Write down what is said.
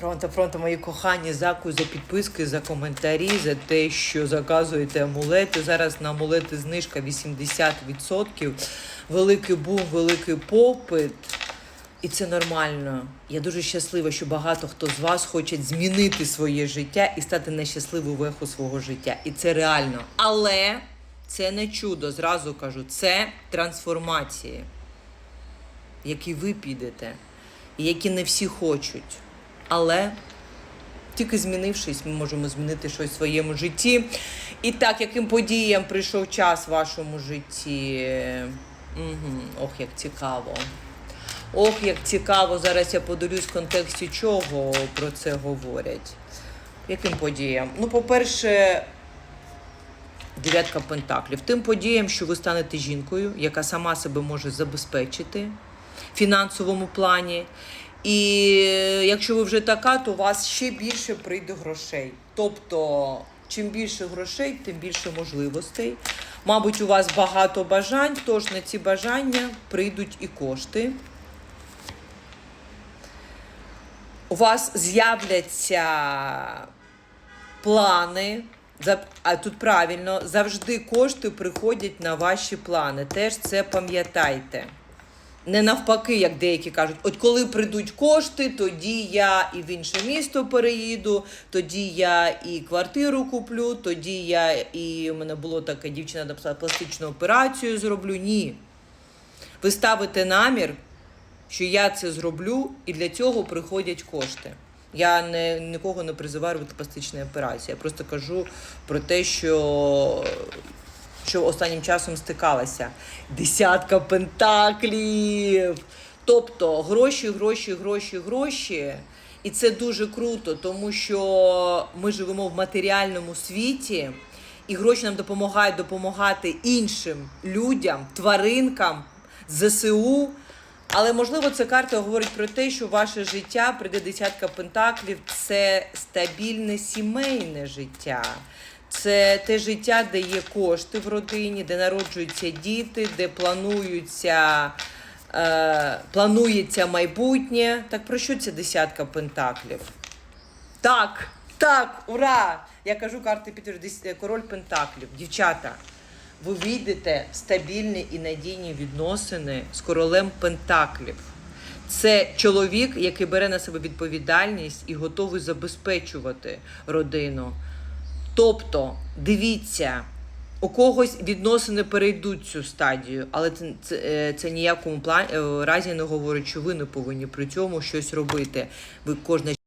Пронто, пронто, мої кохані, дякую за підписки, за коментарі, за те, що заказуєте амулети. Зараз на амулети знижка 80%. Великий бум, великий попит. І це нормально. Я дуже щаслива, що багато хто з вас хоче змінити своє життя і стати нещасливою веху свого життя. І це реально. Але це не чудо, зразу кажу, це трансформації, які ви підете, і які не всі хочуть. Але тільки змінившись, ми можемо змінити щось в своєму житті. І так, яким подіям прийшов час в вашому житті? Угу. Ох, як цікаво. Ох, як цікаво, зараз я подивлюсь в контексті чого про це говорять. Яким подіям? Ну, по-перше, дев'ятка пентаклів. Тим подіям, що ви станете жінкою, яка сама себе може забезпечити в фінансовому плані. І якщо ви вже така, то у вас ще більше прийде грошей. Тобто, чим більше грошей, тим більше можливостей. Мабуть, у вас багато бажань, тож на ці бажання прийдуть і кошти. У вас з'являться плани. А тут правильно, завжди кошти приходять на ваші плани. Теж це пам'ятайте. Не навпаки, як деякі кажуть, от коли прийдуть кошти, тоді я і в інше місто переїду, тоді я і квартиру куплю, тоді я і у мене було таке, дівчина написала пластичну операцію зроблю. Ні. Ви ставите намір, що я це зроблю, і для цього приходять кошти. Я не, нікого не призиваю робити пластичні операції. Я просто кажу про те, що, що останнім часом стикалася. Десятка пентаклів. Тобто гроші, гроші, гроші, гроші. І це дуже круто, тому що ми живемо в матеріальному світі, і гроші нам допомагають допомагати іншим людям, тваринкам, ЗСУ. Але можливо, ця карта говорить про те, що ваше життя прийде десятка пентаклів. Це стабільне сімейне життя. Це те життя, де є кошти в родині, де народжуються діти, де плануються, е, планується майбутнє. Так про що ця десятка пентаклів? Так, так, ура! Я кажу карти підтвердить король Пентаклів. Дівчата, ви війдете в стабільні і надійні відносини з королем Пентаклів. Це чоловік, який бере на себе відповідальність і готовий забезпечувати родину. Тобто, дивіться, у когось відносини перейдуть цю стадію, але це, це, е, це ніякому плані разі не говорить, що ви не повинні при цьому щось робити. Ви кожна